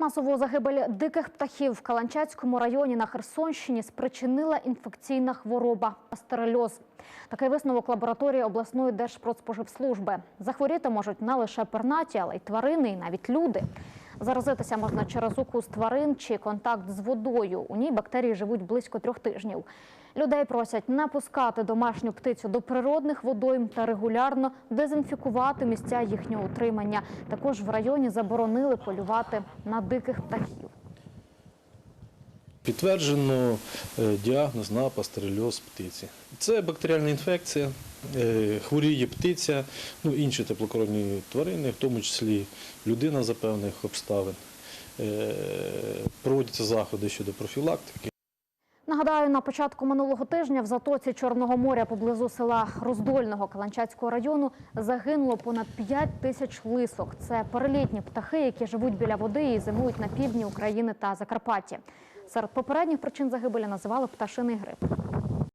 Масову загибель диких птахів в Каланчацькому районі на Херсонщині спричинила інфекційна хвороба астерельоз. Такий висновок лабораторії обласної держпродспоживслужби. Захворіти можуть не лише пернаті, але й тварини, і навіть люди. Заразитися можна через укус тварин чи контакт з водою. У ній бактерії живуть близько трьох тижнів. Людей просять не пускати домашню птицю до природних водойм та регулярно дезінфікувати місця їхнього утримання. Також в районі заборонили полювати на диких птахів. Підтверджено е, діагноз на пастерельоз птиці. Це бактеріальна інфекція, хворіє птиця, ну, інші теплокровні тварини, в тому числі людина за певних обставин. Е, Проводяться заходи щодо профілактики. Нагадаю, на початку минулого тижня в затоці Чорного моря поблизу села Роздольного Каланчацького району загинуло понад 5 тисяч лисок. Це перелітні птахи, які живуть біля води і зимують на півдні України та Закарпатті. Серед попередніх причин загибелі називали пташиний грип.